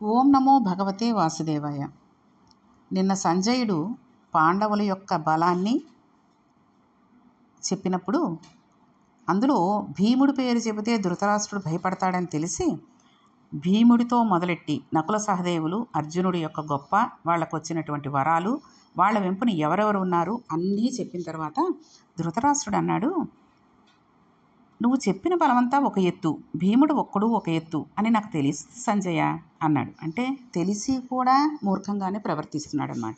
ఓం నమో భగవతే వాసుదేవాయ. నిన్న సంజయుడు పాండవుల యొక్క బలాన్ని చెప్పినప్పుడు అందులో భీముడి పేరు చెబితే ధృతరాష్ట్రుడు భయపడతాడని తెలిసి భీముడితో మొదలెట్టి నకుల సహదేవులు అర్జునుడి యొక్క గొప్ప వాళ్ళకు వచ్చినటువంటి వరాలు వాళ్ళ వెంపుని ఎవరెవరు ఉన్నారు అన్నీ చెప్పిన తర్వాత ధృతరాష్ట్రుడు అన్నాడు నువ్వు చెప్పిన బలమంతా ఒక ఎత్తు భీముడు ఒక్కడు ఒక ఎత్తు అని నాకు తెలుసు సంజయ అన్నాడు. అంటే తెలిసి కూడా మూర్ఖంగానే ప్రవర్తిస్తున్నాడు అనమాట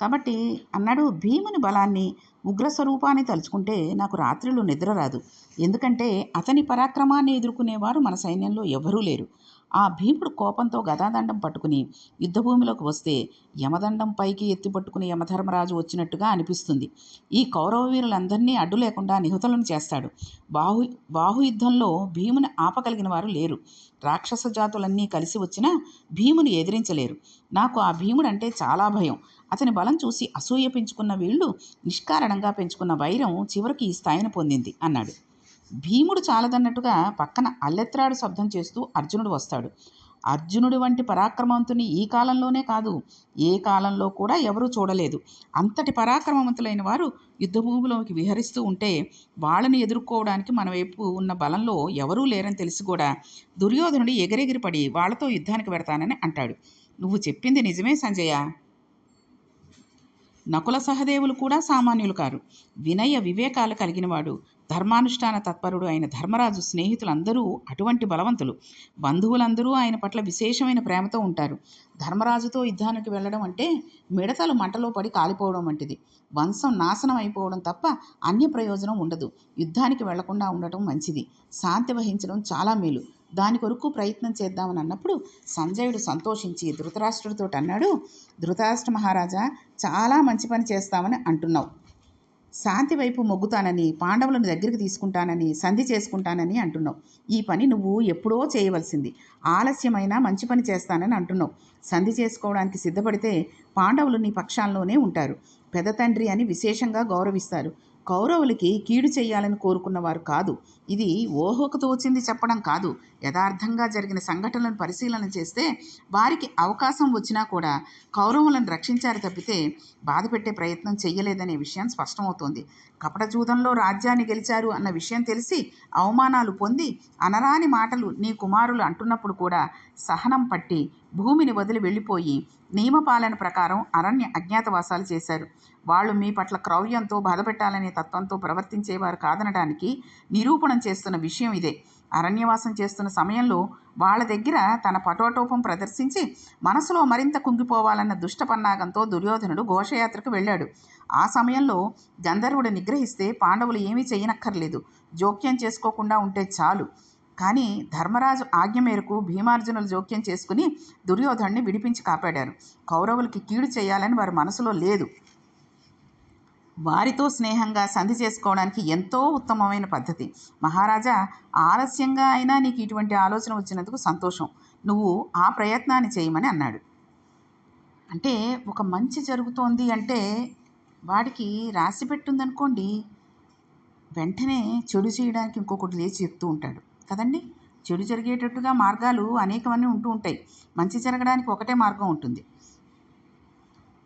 కాబట్టి అన్నాడు భీముని బలాన్ని ఉగ్ర స్వరూపాన్ని తలుచుకుంటే నాకు రాత్రిలో నిద్ర రాదు. ఎందుకంటే అతని పరాక్రమాన్ని ఎదుర్కొనేవారు మన సైన్యంలో ఎవరూ లేరు. ఆ భీముడు కోపంతో గదాదండం పట్టుకుని యుద్ధభూమిలోకి వస్తే యమదండం పైకి ఎత్తి పట్టుకుని యమధర్మరాజు వచ్చినట్టుగా అనిపిస్తుంది. ఈ కౌరవ వీరులందరినీ అడ్డు లేకుండా నిహతులను చేస్తాడు. బాహు బాహు యుద్ధంలో భీముని ఆపగలిగిన వారు లేరు. రాక్షస జాతులన్నీ కలిసి వచ్చినా భీముని ఎదిరించలేరు. నాకు ఆ భీముడు అంటే చాలా భయం. అతని బలం చూసి అసూయ పెంచుకున్న వీళ్ళు నిష్కారణంగా పెంచుకున్న వైరం చివరికి ఈ స్థాయిని పొందింది అన్నాడు. భీముడు చాలదన్నట్టుగా పక్కన అల్లెత్రాడు శబ్దం చేస్తూ అర్జునుడు వస్తాడు. అర్జునుడి వంటి పరాక్రమవంతుని ఈ కాలంలోనే కాదు ఏ కాలంలో కూడా ఎవరూ చూడలేదు. అంతటి పరాక్రమవంతులైన వారు యుద్ధభూమిలోకి విహరిస్తూ ఉంటే వాళ్ళని ఎదుర్కోవడానికి మన వైపు ఉన్న బలంలో ఎవరూ లేరని తెలిసి కూడా దుర్యోధనుడు ఎగిరెగిరి పడి వాళ్ళతో యుద్ధానికి పెడతానని అంటాడు. నువ్వు చెప్పింది నిజమే సంజయ. నకుల సహదేవులు కూడా సామాన్యులు కారు. వినయ వివేకాలు కలిగినవాడు ధర్మానుష్ఠాన తత్పరుడు అయిన ధర్మరాజు స్నేహితులందరూ అటువంటి బలవంతులు. బంధువులందరూ ఆయన పట్ల విశేషమైన ప్రేమతో ఉంటారు. ధర్మరాజుతో యుద్ధానికి వెళ్ళడం అంటే మిడతలు మంటలో పడి కాలిపోవడం వంటిది. వంశం నాశనం అయిపోవడం తప్ప అన్య ప్రయోజనం ఉండదు. యుద్ధానికి వెళ్ళకుండా ఉండటం మంచిది. శాంతి వహించడం చాలా మేలు. దాని కొరకు ప్రయత్నం చేద్దామని అన్నప్పుడు సంజయుడు సంతోషించి ధృతరాష్ట్రుడితో అన్నాడు ధృతరాష్ట్ర మహారాజా చాలా మంచి పని చేస్తామని అంటున్నావు. శాంతి వైపు మొగ్గుతానని పాండవులను దగ్గరికి తీసుకుంటానని సంధి చేసుకుంటానని అంటున్నావు. ఈ పని నువ్వు ఎప్పుడో చేయవలసింది. ఆలస్యమైన మంచి పని చేస్తానని అంటున్నావు. సంధి చేసుకోవడానికి సిద్ధపడితే పాండవులు నీ పక్షాల్లోనే ఉంటారు. పెద్ద తండ్రి అని విశేషంగా గౌరవిస్తారు. కౌరవులకి కీడు చేయాలని కోరుకున్నవారు కాదు. ఇది ఓహోకు తోచింది చెప్పడం కాదు. యథార్థంగా జరిగిన సంఘటనలను పరిశీలన చేస్తే వారికి అవకాశం వచ్చినా కూడా కౌరవులను రక్షించారు తప్పితే బాధపెట్టే ప్రయత్నం చేయలేదనే విషయం స్పష్టమవుతోంది. కపటజూదంలో రాజ్యాన్ని గెలిచారు అన్న విషయం తెలిసి అవమానాలు పొంది అనరాని మాటలు నీ కుమారులు అంటున్నప్పుడు కూడా సహనం పట్టి భూమిని వదిలి వెళ్ళిపోయి నియమపాలన ప్రకారం అరణ్య అజ్ఞాతవాసాలు చేశారు. వాళ్ళు మీ పట్ల క్రౌర్యంతో బాధపెట్టాలనే తత్వంతో ప్రవర్తించేవారు కాదనడానికి నిరూపణం చేస్తున్న విషయం ఇదే. అరణ్యవాసం చేస్తున్న సమయంలో వాళ్ళ దగ్గర తన పటోటోపం ప్రదర్శించి మనసులో మరింత కుంగిపోవాలన్న దుష్టపన్నాగంతో దుర్యోధనుడు ఘోషయాత్రకు వెళ్ళాడు. ఆ సమయంలో గంధర్వుడు నిగ్రహిస్తే పాండవులు ఏమీ చేయనక్కర్లేదు. జోక్యం చేసుకోకుండా ఉంటే చాలు. కానీ ధర్మరాజు ఆజ్ఞ మేరకు భీమార్జునులు జోక్యం చేసుకుని దుర్యోధనుడిని విడిపించి కాపాడారు. కౌరవులకి కీడు చేయాలని వారి మనసులో లేదు. వారితో స్నేహంగా సంధి చేసుకోవడానికి ఎంతో ఉత్తమమైన పద్ధతి. మహారాజా ఆలస్యంగా అయినా నీకు ఇటువంటి ఆలోచన వచ్చినందుకు సంతోషం. నువ్వు ఆ ప్రయత్నాన్ని చేయమని అన్నాడు. అంటే ఒక మంచి జరుగుతోంది అంటే వాడికి రాసి పెట్టుందనుకోండి వెంటనే చెడు చేయడానికి ఇంకొకటి లేచి చెప్తూ ఉంటాడు. కదండి? చెడు జరిగేటట్టుగా మార్గాలు అనేకమన్నీ ఉంటూ ఉంటాయి. మంచి జరగడానికి ఒకటే మార్గం ఉంటుంది.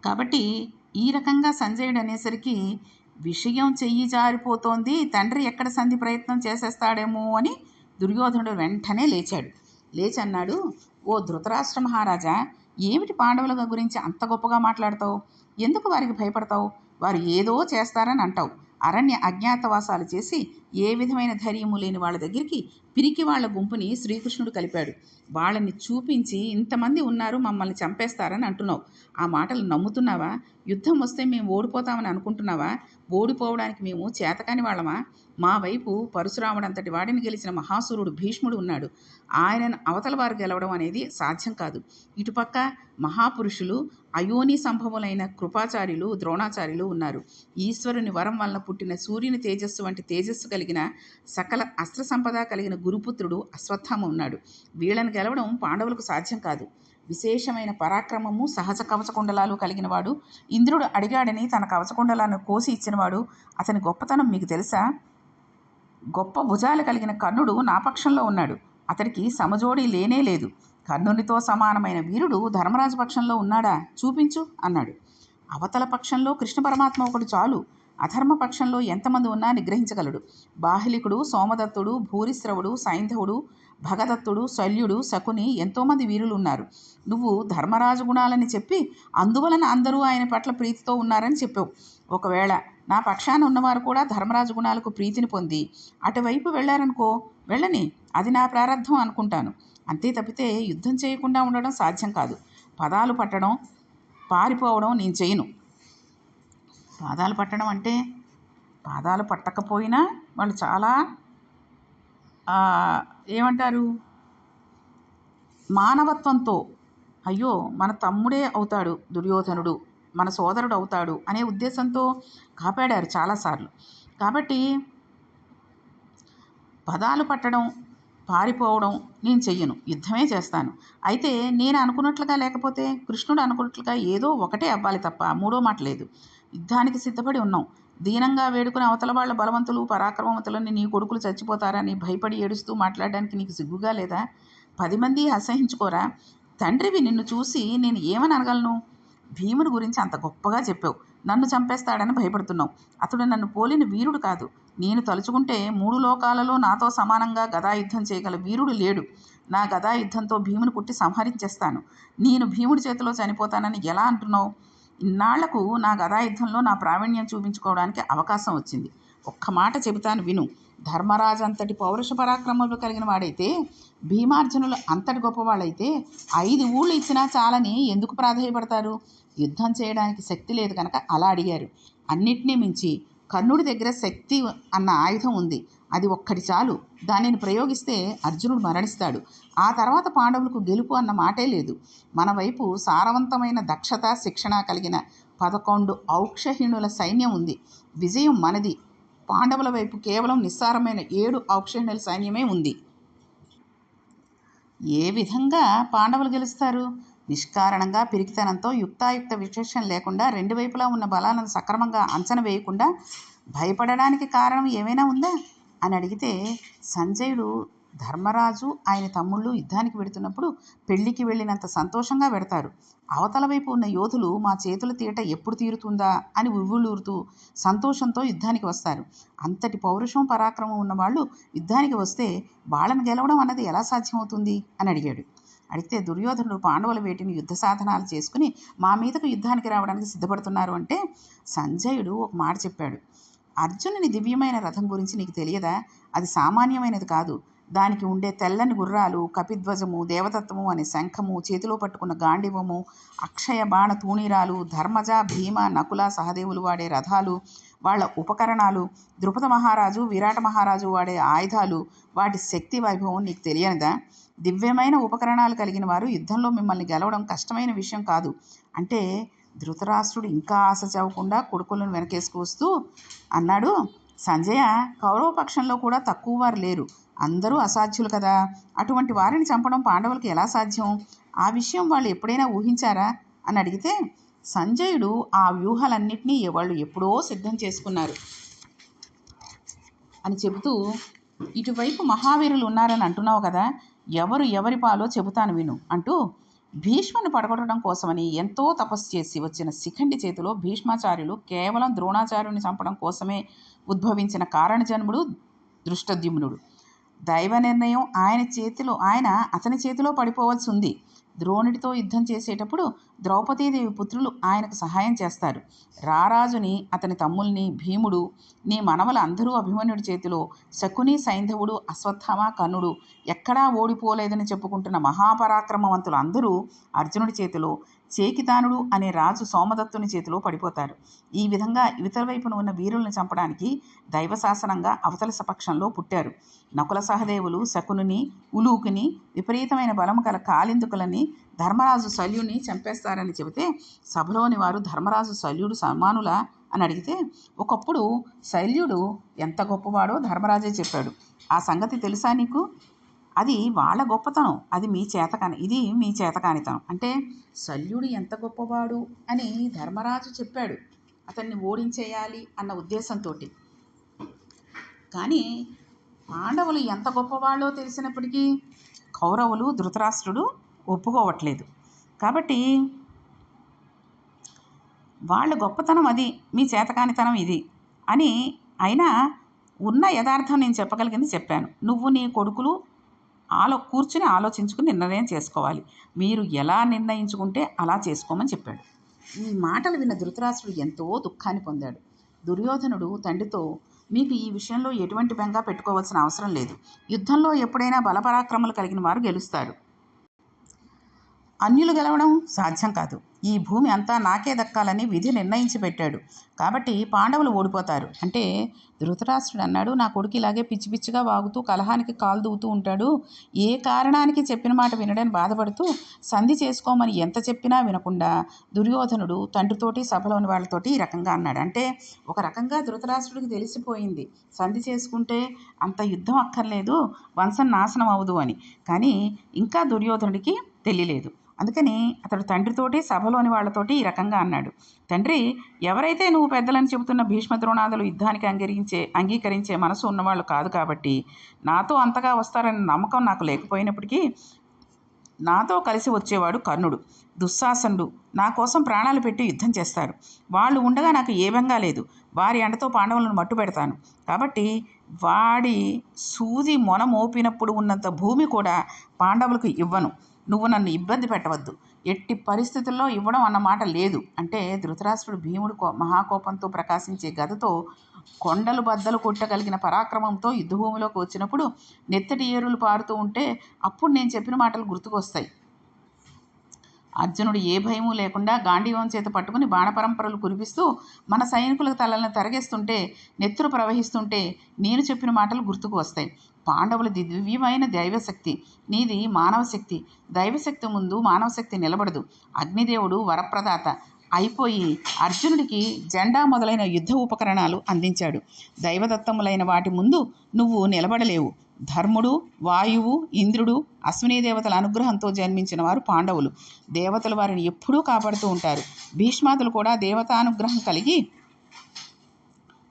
కాబట్టి ఈ రకంగా సంజయుడు అనేసరికి విషయం చెయ్యి జారిపోతోంది. తండ్రి ఎక్కడ సంధి ప్రయత్నం చేసేస్తాడేమో అని దుర్యోధనుడు వెంటనే లేచాడు. లేచి అన్నాడు ఓ ధృతరాష్ట్ర మహారాజా ఏమిటి పాండవుల గురించి అంత గొప్పగా మాట్లాడతావు? ఎందుకు వారికి భయపడతావు? వారు ఏదో చేస్తారని అంటావు. అరణ్య అజ్ఞాతవాసాలు చేసి ఏ విధమైన ధైర్యము లేని వాళ్ళ దగ్గరికి పిరికి వాళ్ళ గుంపుని శ్రీకృష్ణుడు కలిపాడు. వాళ్ళని చూపించి ఇంతమంది ఉన్నారు మమ్మల్ని చంపేస్తారని అంటున్నావు. ఆ మాటలు నమ్ముతున్నావా? యుద్ధం వస్తే మేము ఓడిపోతామని అనుకుంటున్నావా? ఓడిపోవడానికి మేము చేతకాని వాళ్ళమా? మా వైపు పరశురాముడంతటి వాడిని గెలిచిన మహాసూరుడు భీష్ముడు ఉన్నాడు. ఆయనను అవతల వారు గెలవడం అనేది సాధ్యం కాదు. ఇటుపక్క మహాపురుషులు అయోని సంభవములైన కృపాచార్యులు ద్రోణాచార్యులు ఉన్నారు. ఈశ్వరుని వరం వలన పుట్టిన సూర్యుని తేజస్సు వంటి తేజస్సు కలిగిన సకల అస్త్ర సంపద కలిగిన గురుపుత్రుడు అశ్వత్థామ ఉన్నాడు. వీళ్ళని గెలవడం పాండవులకు సాధ్యం కాదు. విశేషమైన పరాక్రమము సహజ కవచకుండలాలు కలిగినవాడు ఇంద్రుడు అడిగాడని తన కవచకుండలాను కోసి ఇచ్చినవాడు అతని గొప్పతనం మీకు తెలుసా? గొప్ప భుజాలు కలిగిన కర్ణుడు నా పక్షంలో ఉన్నాడు. అతడికి సమజోడి లేనే లేదు. కర్ణునితో సమానమైన వీరుడు ధర్మరాజు పక్షంలో ఉన్నాడా? చూపించు అన్నాడు. అవతల పక్షంలో కృష్ణ పరమాత్మ ఒకడు చాలు. అధర్మపక్షంలో ఎంతమంది ఉన్నా నిగ్రహించగలడు. బాహ్లికుడు సోమదత్తుడు భూరిశ్రవుడు సైంధవుడు భగదత్తుడు శల్యుడు శకుని ఎంతోమంది వీరులు ఉన్నారు నువ్వు ధర్మరాజు గుణాలని చెప్పి అందువలన అందరూ ఆయన పట్ల ప్రీతితో ఉన్నారని చెప్పావు. ఒకవేళ నా పక్షాన ఉన్నవారు కూడా ధర్మరాజు గుణాలకు ప్రీతిని పొంది అటువైపు వెళ్ళారనుకో వెళ్ళని అది నా ప్రారంధం అనుకుంటాను. అంతే తప్పితే యుద్ధం చేయకుండా ఉండడం సాధ్యం కాదు. పదాలు పట్టడం పారిపోవడం నేను చేయను. పాదాలు పట్టడం అంటే పాదాలు పట్టకపోయినా వాళ్ళు చాలా ఏమంటారు? మానవత్వంతో అయ్యో మన తమ్ముడే అవుతాడు దుర్యోధనుడు మన సోదరుడు అవుతాడు అనే ఉద్దేశంతో కాపాడారు చాలాసార్లు కాబట్టి పదాలు పట్టడం పారిపోవడం నేను చెయ్యను యుద్ధమే చేస్తాను. అయితే నేను అనుకున్నట్లుగా లేకపోతే కృష్ణుడు అనుకున్నట్లుగా ఏదో ఒకటే అవ్వాలి తప్ప మూడో మాట లేదు. యుద్ధానికి సిద్ధపడి ఉన్నాం. దీనంగా వేడుకుని అవతల వాళ్ళ బలవంతులు పరాక్రమవంతులని నీ కొడుకులు చచ్చిపోతారని భయపడి ఏడుస్తూ మాట్లాడడానికి నీకు సిగ్గుగా లేదా? పది మంది అసహించుకోరా? తండ్రివి నిన్ను చూసి నేను ఏమని అనగలను భీముని గురించి అంత గొప్పగా చెప్పావు. నన్ను చంపేస్తాడని భయపడుతున్నావు. అతడు నన్ను పోలిన వీరుడు కాదు. నేను తలుచుకుంటే మూడు లోకాలలో నాతో సమానంగా గదాయుద్ధం చేయగల వీరుడు లేడు. నా గదాయుద్ధంతో భీముని కుట్టి సంహరించేస్తాను. నేను భీముడి చేతిలో చనిపోతానని ఎలా అంటున్నావు? ఇన్నాళ్ళకు నా గదాయుద్ధంలో నా ప్రావీణ్యం చూపించుకోవడానికి అవకాశం వచ్చింది. ఒక్క మాట చెబుతాను విను. ధర్మరాజు అంతటి పౌరుష పరాక్రమాలు కలిగిన వాడైతే భీమార్జునులు అంతటి గొప్పవాళ్ళైతే ఐదు ఊళ్ళు ఇచ్చినా చాలని ఎందుకు ప్రాధాయపడతారు? యుద్ధం చేయడానికి శక్తి లేదు కనుక అలా అడిగారు. అన్నిటినీ మించి కర్ణుడి దగ్గర శక్తి అన్న ఆయుధం ఉంది. అది ఒక్కటి చాలు. దానిని ప్రయోగిస్తే అర్జునుడు మరణిస్తాడు. ఆ తర్వాత పాండవులకు గెలుపు అన్న మాటే లేదు. మన వైపు సారవంతమైన దక్షత శిక్షణ కలిగిన పదకొండు ఔక్షహీణుల సైన్యం ఉంది. విజయం మనది. పాండవుల వైపు కేవలం నిస్సారమైన ఏడు ఔక్షహీణుల సైన్యమే ఉంది. ఏ విధంగా పాండవులు గెలుస్తారు? నిష్కారణంగా పిరికితనంతో యుక్తాయుక్త విశేషం లేకుండా రెండు వైపులా ఉన్న బలాలను సక్రమంగా అంచనా వేయకుండా భయపడడానికి కారణం ఏమైనా ఉందా? అని అడిగితే సంజయుడు ధర్మరాజు ఆయన తమ్ముళ్ళు యుద్ధానికి వెడుతున్నప్పుడు పెళ్ళికి వెళ్ళినంత సంతోషంగా పెడతారు అవతల వైపు ఉన్న యోధులు మా చేతుల తీట ఎప్పుడు తీరుతుందా? అని ఉవ్వులూరుతూ సంతోషంతో యుద్ధానికి వస్తారు. అంతటి పౌరుషం పరాక్రమం ఉన్నవాళ్ళు యుద్ధానికి వస్తే వాళ్ళని గెలవడం అన్నది ఎలా సాధ్యమవుతుంది? అని అడిగాడు. అడిగితే దుర్యోధనుడు పాండవుల వేటిని యుద్ధ సాధనాలు చేసుకుని మా మీదకు యుద్ధానికి రావడానికి సిద్ధపడుతున్నారు అంటే సంజయుడు ఒక మాట చెప్పాడు. అర్జునుని దివ్యమైన రథం గురించి నీకు తెలియదా? అది సామాన్యమైనది కాదు. దానికి ఉండే తెల్లని గుర్రాలు కపిధ్వజము దేవతత్వము అనే శంఖము చేతిలో పట్టుకున్న గాండివము అక్షయ బాణ తూణీరాలు ధర్మజ భీమ నకుల సహదేవులు వాడే రథాలు వాళ్ళ ఉపకరణాలు ద్రుపద మహారాజు విరాట మహారాజు వాడే ఆయుధాలు వాటి శక్తి వైభవం నీకు తెలియనిదా? దివ్యమైన ఉపకరణాలు కలిగిన వారు యుద్ధంలో మిమ్మల్ని గెలవడం కష్టమైన విషయం కాదు. అంటే ధృతరాష్ట్రుడు ఇంకా ఆశ చవకుండా కొడుకులను వెనకేసుకొస్తూ అన్నాడు సంజయ కౌరవపక్షంలో కూడా తక్కువ వారు లేరు. అందరూ అసాధ్యులు కదా. అటువంటి వారిని చంపడం పాండవులకు ఎలా సాధ్యం? ఆ విషయం వాళ్ళు ఎప్పుడైనా ఊహించారా? అని అడిగితే సంజయుడు ఆ వ్యూహాలన్నింటినీ వాళ్ళు ఎప్పుడో సిద్ధం చేసుకున్నారు అని చెబుతూ ఇటువైపు మహావీరులు ఉన్నారని అంటున్నావు కదా. ఎవరు ఎవరి పాలో చెబుతాను విను అంటూ భీష్ముని పడగొట్టడం కోసమని ఎంతో తపస్సు చేసి వచ్చిన శిఖండి చేతిలో భీష్మాచార్యులు కేవలం ద్రోణాచార్యుని చంపడం కోసమే ఉద్భవించిన కారణజన్ముడు దృష్టద్యుమ్నుడు. దైవ నిర్ణయం ఆయన చేతిలో ఆయన అతని చేతిలో పడిపోవలసి ఉంది. ద్రోణుడితో యుద్ధం చేసేటప్పుడు ద్రౌపదీదేవి పుత్రులు ఆయనకు సహాయం చేస్తారు. రారాజుని అతని తమ్ముల్ని భీముడు నీ మనవలు అందరూ అభిమన్యుడి చేతిలో శకుని సైంధవుడు అశ్వత్థామ కర్ణుడు ఎక్కడా ఓడిపోలేదని చెప్పుకుంటున్న మహాపరాక్రమవంతులు అందరూ అర్జునుడి చేతిలో చేకితానుడు అనే రాజు సోమదత్తుని చేతిలో పడిపోతారు. ఈ విధంగా ఇవతల వైపున ఉన్న వీరులను చంపడానికి దైవశాసనంగా అవతల సపక్షంలో పుట్టారు. నకుల సహదేవులు శకునుని ఉలూకుని విపరీతమైన బలము గల కాలిందుకులని ధర్మరాజు శల్యుని చంపేస్తారని చెబితే సభలోని వారు ధర్మరాజు శల్యుడు సమానులా అని అడిగితే ఒకప్పుడు శల్యుడు ఎంత గొప్పవాడో ధర్మరాజే చెప్పాడు. ఆ సంగతి తెలుసా నీకు? అది వాళ్ళ గొప్పతనం. అది మీ చేతకాని ఇది మీ చేతకానితనం అంటే శల్యుడు ఎంత గొప్పవాడు అని ధర్మరాజు చెప్పాడు. అతన్ని ఓడించేయాలి అన్న ఉద్దేశంతో కానీ పాండవులు ఎంత గొప్పవాళ్ళో తెలిసినప్పటికీ కౌరవులు ధృతరాష్ట్రుడు ఒప్పుకోవట్లేదు. కాబట్టి వాళ్ళ గొప్పతనం అది మీ చేతకానితనం ఇది అని అయినా ఉన్న యథార్థం నేను చెప్పగలిగింది చెప్పాను. నువ్వు నీ కొడుకులు ఆలో కూర్చుని ఆలోచించుకుని నిర్ణయం చేసుకోవాలి. మీరు ఎలా నిర్ణయించుకుంటే అలా చేసుకోమని చెప్పాడు. ఈ మాటలు విన్న ధృతరాష్ట్రుడు ఎంతో దుఃఖాన్ని పొందాడు. దుర్యోధనుడు తండ్రితో మీకు ఈ విషయంలో ఎటువంటి బెంగ పెట్టుకోవాల్సిన అవసరం లేదు. యుద్ధంలో ఎప్పుడైనా బలపరాక్రమలు కలిగిన వారు గెలుస్తారు. అన్యులు గెలవడం సాధ్యం కాదు. ఈ భూమి అంతా నాకే దక్కాలని విధి నిర్ణయించి పెట్టాడు. కాబట్టి పాండవులు ఓడిపోతారు. అంటే ధృతరాష్ట్రుడు అన్నాడు నా కొడుకు ఇలాగే పిచ్చి పిచ్చిగా వాగుతూ కలహానికి కాలు దూతూ ఉంటాడు. ఏ కారణానికి చెప్పిన మాట వినడని బాధపడుతూ సంధి చేసుకోమని ఎంత చెప్పినా వినకుండా దుర్యోధనుడు తండ్రితోటి సభలోని వాళ్ళతోటి ఈ రకంగా అన్నాడు. అంటే ఒక రకంగా ధృతరాష్ట్రుడికి తెలిసిపోయింది. సంధి చేసుకుంటే అంత యుద్ధం అక్కర్లేదు వంశం నాశనం అవ్వదు అని. కానీ ఇంకా దుర్యోధనుడికి తెలియలేదు. అందుకని అతడు తండ్రితోటి సభలోని వాళ్ళతోటి ఈ రకంగా అన్నాడు. తండ్రి ఎవరైతే నువ్వు పెద్దలని చెబుతున్న భీష్మ ద్రోణాదులు యుద్ధానికి అంగీకరించే అంగీకరించే మనసు ఉన్నవాళ్ళు కాదు కాబట్టి నాతో అంతగా వస్తారనే నమ్మకం నాకు లేకపోయినప్పటికీ నాతో కలిసి వచ్చేవాడు కర్ణుడు. దుశ్శాసనుడు నా కోసం ప్రాణాలు పెట్టి యుద్ధం చేస్తారు. వాళ్ళు ఉండగా నాకు ఏ బెంగా లేదు. వారి ఎండతో పాండవులను మట్టు పెడతాను. కాబట్టి వాడి సూది మొన మోపినప్పుడు ఉన్నంత భూమి కూడా పాండవులకు ఇవ్వను. నువ్వు నన్ను ఇబ్బంది పెట్టవద్దు. ఎట్టి పరిస్థితుల్లో ఇవ్వడం అన్నమాట లేదు. అంటే ధృతరాష్ట్రుడు భీముడు కో మహాకోపంతో ప్రకాశించే గదతో కొండలు బద్దలు కొట్టగలిగిన పరాక్రమంతో యుద్ధభూమిలోకి వచ్చినప్పుడు నెత్తటి ఏరులు పారుతూ ఉంటే అప్పుడు నేను చెప్పిన మాటలు గుర్తుకొస్తాయి. అర్జునుడు ఏ భయము లేకుండా గాంధీవం చేత పట్టుకుని బాణపరంపరలు కురిపిస్తూ మన సైనికుల తలలను తరగేస్తుంటే నెత్తురు ప్రవహిస్తుంటే నేను చెప్పిన మాటలు గుర్తుకు వస్తాయి. పాండవులు దివ్యమైన దైవశక్తి. నీది మానవశక్తి. దైవశక్తి ముందు మానవశక్తి నిలబడదు. అగ్నిదేవుడు వరప్రదాత. అయిపోయి అర్జునుడికి జెండా మొదలైన యుద్ధ ఉపకరణాలు అందించాడు. దైవదత్తములైన వాటి ముందు నువ్వు నిలబడలేవు. ధర్ముడు వాయువు ఇంద్రుడు అశ్వినీ దేవతల అనుగ్రహంతో జన్మించిన వారు పాండవులు. దేవతలు వారిని ఎప్పుడూ కాపాడుతూ ఉంటారు. భీష్మాదులు కూడా దేవతానుగ్రహం కలిగి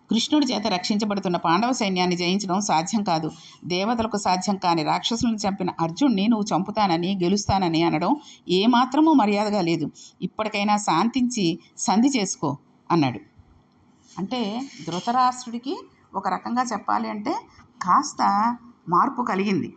కృష్ణుడి చేత రక్షించబడుతున్న పాండవ సైన్యాన్ని జయించడం సాధ్యం కాదు. దేవతలకు సాధ్యం కాని రాక్షసులను చంపిన అర్జున్ని నువ్వు చంపుతానని గెలుస్తానని అనడం ఏమాత్రమూ మర్యాదగా లేదు. ఇప్పటికైనా శాంతించి సంధి చేసుకో అన్నాడు. అంటే ధృతరాష్ట్రుడికి ఒక రకంగా చెప్పాలి అంటే కాస్త మార్పు కలిగింది.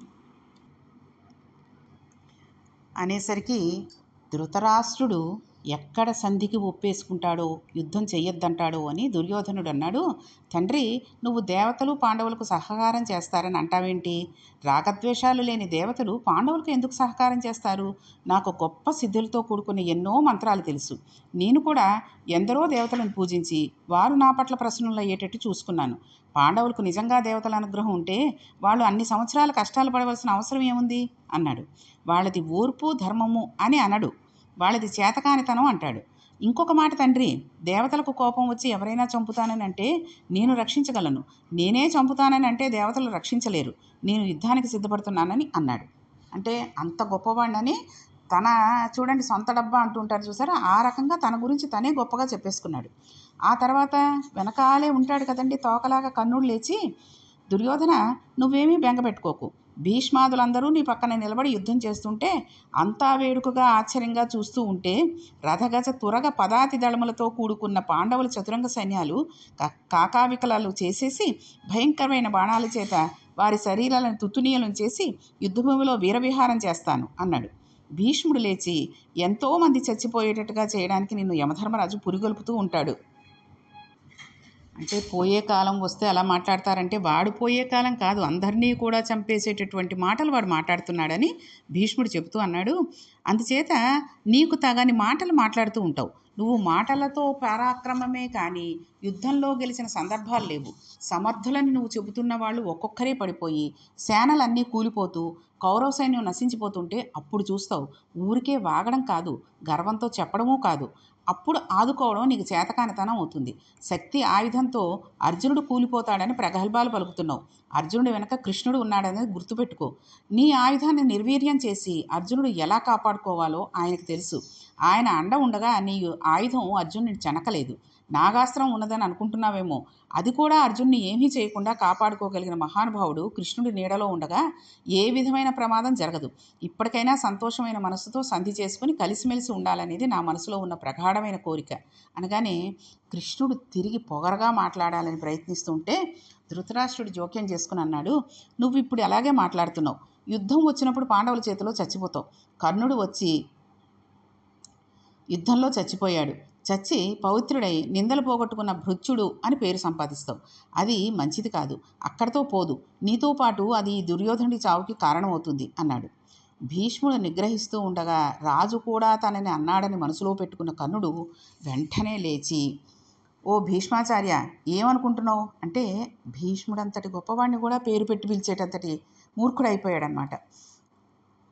అనేసరికి ధృతరాష్ట్రుడు ఎక్కడ సంధికి ఒప్పేసుకుంటాడో యుద్ధం చెయ్యొద్దంటాడో అని దుర్యోధనుడు అన్నాడు తండ్రి నువ్వు దేవతలు పాండవులకు సహకారం చేస్తారని అంటావేంటి? రాగద్వేషాలు లేని దేవతలు పాండవులకు ఎందుకు సహకారం చేస్తారు? నాకు గొప్ప సిద్ధులతో కూడుకున్న ఎన్నో మంత్రాలు తెలుసు. నేను కూడా ఎందరో దేవతలను పూజించి వారు నా పట్ల ప్రశ్నలు అయ్యేటట్టు చూసుకున్నాను. పాండవులకు నిజంగా దేవతల అనుగ్రహం ఉంటే వాళ్ళు అన్ని సంవత్సరాలు కష్టాలు పడవలసిన అవసరం ఏముంది? అన్నాడు. వాళ్ళది ఓర్పు ధర్మము అని అనడు. వాళ్ళది చేతకానితనం అంటాడు. ఇంకొక మాట తండ్రి దేవతలకు కోపం వచ్చి ఎవరైనా చంపుతానని అంటే నేను రక్షించగలను. నేనే చంపుతానని అంటే దేవతలు రక్షించలేరు. నేను యుద్ధానికి సిద్ధపడుతున్నానని అన్నాడు. అంటే అంత గొప్పవాడినని తన చూడండి సొంత డబ్బా అంటుంటారు చూసారా? ఆ రకంగా తన గురించి తనే గొప్పగా చెప్పేసుకున్నాడు. ఆ తర్వాత వెనకాలే ఉంటాడు కదండి తోకలాగా కన్నుడు లేచి దుర్యోధన నువ్వేమీ బెంగపెట్టుకోకు భీష్మాదులందరూ నీ పక్కన నిలబడి యుద్ధం చేస్తుంటే అంతా వేడుకగా ఆశ్చర్యంగా చూస్తూ ఉంటే రథగజ తురగ పదాతి దళములతో కూడుకున్న పాండవుల చతురంగ సైన్యాలు కా- కాకావికలాలు చేసేసి భయంకరమైన బాణాల చేత వారి శరీరాలను తుత్తునీయలను చేసి యుద్ధభూమిలో వీరవిహారం చేస్తాను అన్నాడు. భీష్ముడు లేచి ఎంతోమంది చచ్చిపోయేటట్టుగా చేయడానికి నిన్ను యమధర్మరాజు పురిగొల్పుతూ ఉంటాడు. అంటే పోయే కాలం వస్తే అలా మాట్లాడతారంటే వాడు పోయే కాలం కాదు అందరినీ కూడా చంపేసేటటువంటి మాటలు వాడు మాట్లాడుతున్నాడని భీష్ముడు చెబుతూ అన్నాడు. అందుచేత నీకు తగని మాటలు మాట్లాడుతూ ఉంటావు. నువ్వు మాటలతో పరాక్రమమే కానీ యుద్ధంలో గెలిచిన సందర్భాలు లేవు. సమర్థులని నువ్వు చెబుతున్న వాళ్ళు ఒక్కొక్కరే పడిపోయి సేనలన్నీ కూలిపోతూ కౌరవ సైన్యం నశించిపోతుంటే అప్పుడు చూస్తావు ఊరికే వాగడం కాదు గర్వంతో చెప్పడమూ కాదు. అప్పుడు ఆదుకోవడం నీకు చేతకానితనం అవుతుంది. శక్తి ఆయుధంతో అర్జునుడు కూలిపోతాడని ప్రగల్భాలు పలుకుతున్నావు. అర్జునుడి వెనక కృష్ణుడు ఉన్నాడనేది గుర్తుపెట్టుకో. నీ ఆయుధాన్ని నిర్వీర్యం చేసి అర్జునుడు ఎలా కాపాడుకోవాలో ఆయనకు తెలుసు. ఆయన అండ ఉండగా నీ ఆయుధం అర్జునుడిని చెనకలేదు. నాగాస్త్రం ఉన్నదని అనుకుంటున్నావేమో. అది కూడా అర్జున్ని ఏమీ చేయకుండా కాపాడుకోగలిగిన మహానుభావుడు కృష్ణుడి నీడలో ఉండగా ఏ విధమైన ప్రమాదం జరగదు. ఇప్పటికైనా సంతోషమైన మనసుతో సంధి చేసుకుని కలిసిమెలిసి ఉండాలనేది నా మనసులో ఉన్న ప్రగాఢమైన కోరిక. అనగానే కృష్ణుడు తిరిగి పొగరగా మాట్లాడాలని ప్రయత్నిస్తుంటే ధృతరాష్ట్రుడు జోక్యం చేసుకుని అన్నాడు నువ్వు ఇప్పుడు అలాగే మాట్లాడుతున్నావు. యుద్ధం వచ్చినప్పుడు పాండవుల చేతిలో చచ్చిపోతావు. కర్ణుడు వచ్చి యుద్ధంలో చచ్చిపోయాడు. చచ్చి పవిత్రుడై నిందలు పోగొట్టుకున్న భృత్యుడు అని పేరు సంపాదిస్తావు. అది మంచిది కాదు. అక్కడితో పోదు. నీతో పాటు అది దుర్యోధనుడి చావుకి కారణమవుతుంది అన్నాడు. భీష్ముడు నిగ్రహిస్తూ ఉండగా రాజు కూడా తనని అన్నాడని మనసులో పెట్టుకున్న కర్ణుడు వెంటనే లేచి ఓ భీష్మాచార్య ఏమనుకుంటున్నావు? అంటే భీష్ముడంతటి గొప్పవాడిని కూడా పేరు పెట్టి పిలిచేటంతటి మూర్ఖుడైపోయాడనమాట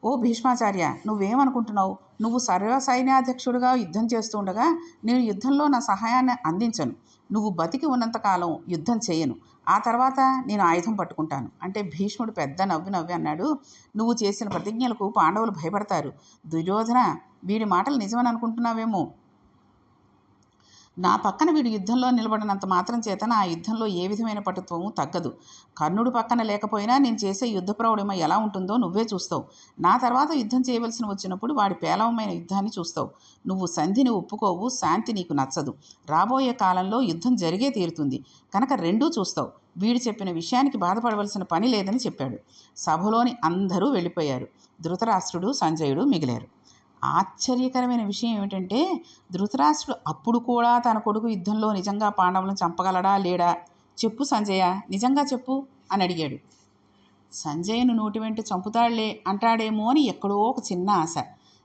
ఓ భీష్మాచార్య నువ్వేమనుకుంటున్నావు? నువ్వు సర్వ సైన్యాధ్యక్షుడిగా యుద్ధం చేస్తుండగా నేను యుద్ధంలో నా సహాయాన్ని అందించను. నువ్వు బతికి ఉన్నంతకాలం యుద్ధం చేయను. ఆ తర్వాత నేను ఆయుధం పట్టుకుంటాను. అంటే భీష్ముడు పెద్ద నవ్వి నవ్వి అన్నాడు. నువ్వు చేసిన ప్రతిజ్ఞలకు పాండవులు భయపడతారు. దుర్యోధన వీడి మాటలు నిజమని అనుకుంటున్నావేమో? నా పక్కన వీడు యుద్ధంలో నిలబడినంత మాత్రం చేత నా యుద్ధంలో ఏ విధమైన పటుత్వము తగ్గదు. కర్ణుడు పక్కన లేకపోయినా నేను చేసే యుద్ధ ప్రౌఢిమ ఎలా ఉంటుందో నువ్వే చూస్తావు. నా తర్వాత యుద్ధం చేయవలసిన వచ్చినప్పుడు వాడి పేలవమైన యుద్ధాన్ని చూస్తావు. నువ్వు సంధిని ఒప్పుకోవు శాంతి నీకు నచ్చదు. రాబోయే కాలంలో యుద్ధం జరిగే తీరుతుంది. కనుక రెండూ చూస్తావు. వీడు చెప్పిన విషయానికి బాధపడవలసిన పని లేదని చెప్పాడు. సభలోని అందరూ వెళ్ళిపోయారు. ధృతరాష్ట్రుడు సంజయుడు మిగిలారు. ఆశ్చర్యకరమైన విషయం ఏమిటంటే ధృతరాష్ట్రుడు అప్పుడు కూడా తన కొడుకు యుద్ధంలో నిజంగా పాండవులను చంపగలడా లేడా? చెప్పు సంజయ నిజంగా చెప్పు అని అడిగాడు. సంజయ్ను నోటి వెంట చంపుతాడులే అంటాడేమో అని ఎక్కడో ఒక చిన్న ఆశ.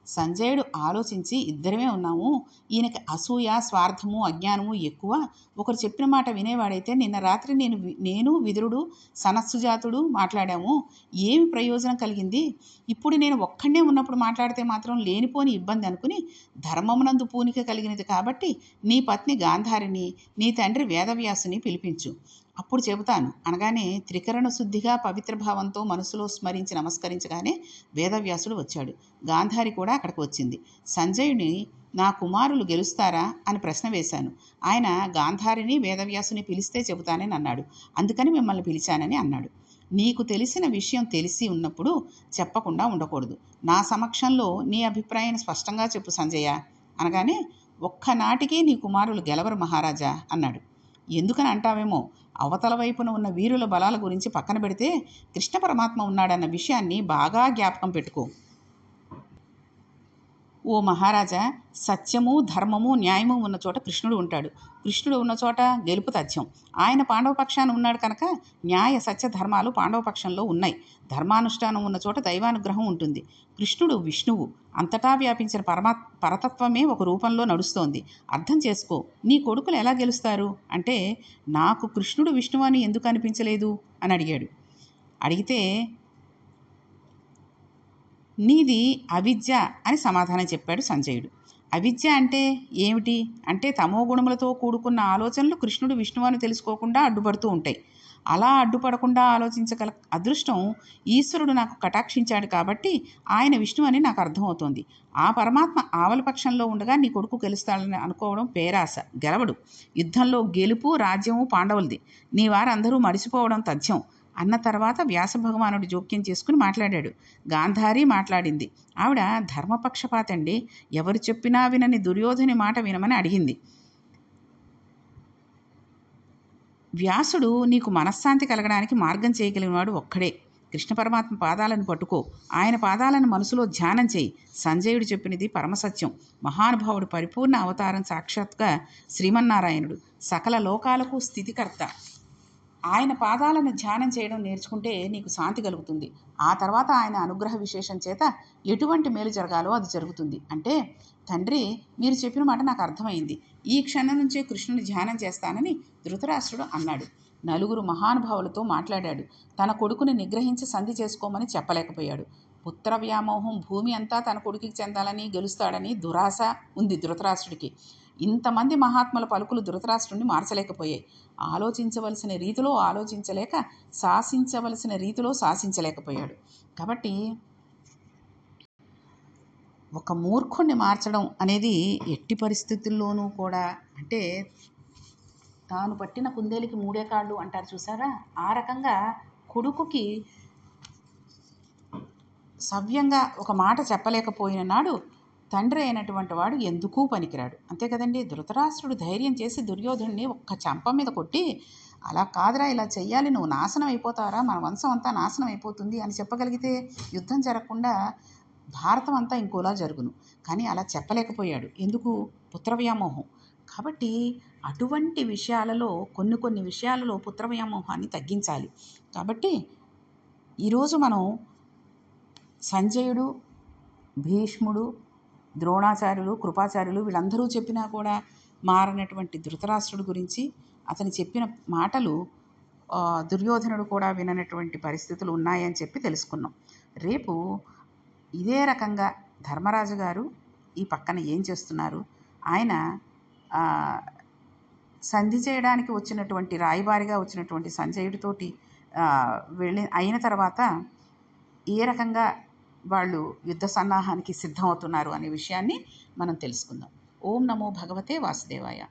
సంజయుడు ఆలోచించి ఇద్దరమే ఉన్నాము. ఈయనకి అసూయ స్వార్థము అజ్ఞానము ఎక్కువ. ఒకరు చెప్పిన మాట వినేవాడైతే నిన్న రాత్రి నేను వి- నేను విదురుడు సనస్సుజాతుడు మాట్లాడాము. ఏమి ప్రయోజనం కలిగింది? ఇప్పుడు నేను ఒక్కడే ఉన్నప్పుడు మాట్లాడితే మాత్రం లేనిపోని ఇబ్బంది అనుకుని ధర్మమునందు పూనిక కలిగినది కాబట్టి నీ పత్ని గాంధారిని నీ తండ్రి వేదవ్యాసుని పిలిపించు. అప్పుడు చెబుతాను. అనగానే త్రికరణ శుద్ధిగా పవిత్ర భావంతో మనసులో స్మరించి నమస్కరించగానే వేదవ్యాసుడు వచ్చాడు. గాంధారి కూడా అక్కడికి వచ్చింది. సంజయుని నా కుమారులు గెలుస్తారా? అని ప్రశ్న వేశాను. ఆయన గాంధారిని వేదవ్యాసుని పిలిస్తే చెబుతానని అన్నాడు. అందుకని మిమ్మల్ని పిలిచానని అన్నాడు. నీకు తెలిసిన విషయం తెలిసి ఉన్నప్పుడు చెప్పకుండా ఉండకూడదు. నా సమక్షంలో నీ అభిప్రాయాన్ని స్పష్టంగా చెప్పు సంజయ. అనగానే ఒక్కనాటికి నీ కుమారులు గెలవరు మహారాజా అన్నాడు. ఎందుకని అంటావేమో? అవతల వైపున ఉన్న వీరుల బలాల గురించి పక్కన పెడితే కృష్ణ పరమాత్మ ఉన్నాడన్న విషయాన్ని బాగా జ్ఞాపకం పెట్టుకో. ఓ మహారాజా సత్యము ధర్మము న్యాయము ఉన్న చోట కృష్ణుడు ఉంటాడు. కృష్ణుడు ఉన్న చోట గెలుపు తథ్యం. ఆయన పాండవపక్షాన ఉన్నాడు కనుక న్యాయ సత్య ధర్మాలు పాండవ పక్షంలో ఉన్నాయి. ధర్మానుష్ఠానం ఉన్న చోట దైవానుగ్రహం ఉంటుంది. కృష్ణుడు విష్ణువు. అంతటా వ్యాపించిన పరమా పరతత్వమే ఒక రూపంలో నడుస్తోంది. అర్థం చేసుకో నీ కొడుకులు ఎలా గెలుస్తారు? అంటే నాకు కృష్ణుడు విష్ణువు అని ఎందుకు అనిపించలేదు? అని అడిగాడు. అడిగితే నీది అవిద్య అని సమాధానం చెప్పాడు సంజయుడు. అవిద్య అంటే ఏమిటి? అంటే తమో గుణములతో కూడుకున్న ఆలోచనలు కృష్ణుడు విష్ణువు అని తెలుసుకోకుండా అడ్డుపడుతూ ఉంటాయి. అలా అడ్డుపడకుండా ఆలోచించగల అదృష్టం ఈశ్వరుడు నాకు కటాక్షించాడు కాబట్టి ఆయన విష్ణువు అని నాకు అర్థమవుతోంది. ఆ పరమాత్మ ఆవల పక్షంలో ఉండగా నీ కొడుకు గెలుస్తాడని అనుకోవడం పేరాశ గెలవడు. యుద్ధంలో గెలుపు రాజ్యము పాండవులది. నీ వారందరూ మడిసిపోవడం తథ్యం. అన్న తర్వాత వ్యాస భగవానుడు జోక్యం చేసుకుని మాట్లాడాడు. గాంధారి మాట్లాడింది. ఆవిడ ధర్మపక్షపాతండి. ఎవరు చెప్పినా వినని దుర్యోధని మాట వినమని అడిగింది. వ్యాసుడు నీకు మనశ్శాంతి కలగడానికి మార్గం చేయగలిగినవాడు ఒక్కడే. కృష్ణ పరమాత్మ పాదాలను పట్టుకో. ఆయన పాదాలను మనసులో ధ్యానం చేయి. సంజయుడు చెప్పినది పరమసత్యం. మహానుభావుడు పరిపూర్ణ అవతారం సాక్షాత్గా శ్రీమన్నారాయణుడు. సకల లోకాలకు స్థితికర్త. ఆయన పాదాలను ధ్యానం చేయడం నేర్చుకుంటే నీకు శాంతి కలుగుతుంది. ఆ తర్వాత ఆయన అనుగ్రహ విశేషం చేత ఎటువంటి మేలు జరగాలో అది జరుగుతుంది. అంటే తండ్రి మీరు చెప్పిన మాట నాకు అర్థమైంది. ఈ క్షణం నుంచే కృష్ణుని ధ్యానం చేస్తానని ధృతరాష్ట్రుడు అన్నాడు. నలుగురు మహానుభావులతో మాట్లాడాడు. తన కొడుకుని నిగ్రహించి సంధి చేసుకోమని చెప్పలేకపోయాడు. పుత్ర వ్యామోహం భూమి అంతా తన కొడుకుకి చెందాలని గెలుస్తాడని దురాశ ఉంది ధృతరాష్ట్రుడికి. ఇంతమంది మహాత్ముల పలుకులు ధృతరాష్ట్రుడిని మార్చలేకపోయాయి. ఆలోచించవలసిన రీతిలో ఆలోచించలేక శాసించవలసిన రీతిలో శాసించలేకపోయాడు. కాబట్టి ఒక మూర్ఖుణ్ణి మార్చడం అనేది ఎట్టి పరిస్థితుల్లోనూ కూడా అంటే తాను పట్టిన కుందేలికి మూడే కాళ్ళు అంటారు చూసారా? ఆ రకంగా కొడుకుకి సవ్యంగా ఒక మాట చెప్పలేకపోయిన నాడు తండ్రి అయినటువంటి వాడు ఎందుకు పనికిరాడు? అంతే కదండి. ధృతరాష్ట్రుడు ధైర్యం చేసి దుర్యోధుడిని ఒక్క చంప మీద కొట్టి అలా కాదురా ఇలా చెయ్యాలి నువ్వు నాశనం అయిపోతారా మన వంశం అంతా నాశనం అయిపోతుంది అని చెప్పగలిగితే యుద్ధం జరగకుండా భారతం అంతా ఇంకోలా జరుగును. కానీ అలా చెప్పలేకపోయాడు. ఎందుకు? పుత్రవ్యామోహం. కాబట్టి అటువంటి విషయాలలో కొన్ని కొన్ని విషయాలలో పుత్రవ్యామోహాన్ని తగ్గించాలి. కాబట్టి ఈరోజు మనం సంజయుడు భీష్ముడు ద్రోణాచార్యులు కృపాచార్యులు వీళ్ళందరూ చెప్పినా కూడా మారనటువంటి ధృతరాష్ట్రుడు గురించి అతను చెప్పిన మాటలు దుర్యోధనుడు కూడా విననటువంటి పరిస్థితులు ఉన్నాయని చెప్పి తెలుసుకున్నాం. రేపు ఇదే రకంగా ధర్మరాజు గారు ఈ పక్కన ఏం చేస్తున్నారు? ఆయన సంధి చేయడానికి వచ్చినటువంటి రాయబారిగా వచ్చినటువంటి సంజయుడితోటి వెళ్ళి అయిన తర్వాత ఏ రకంగా వాళ్ళు యుద్ధ సన్నాహానికి సిద్ధమవుతున్నారు అనే విషయాన్ని మనం తెలుసుకుందాం. ఓం నమో భగవతే వాసుదేవాయ.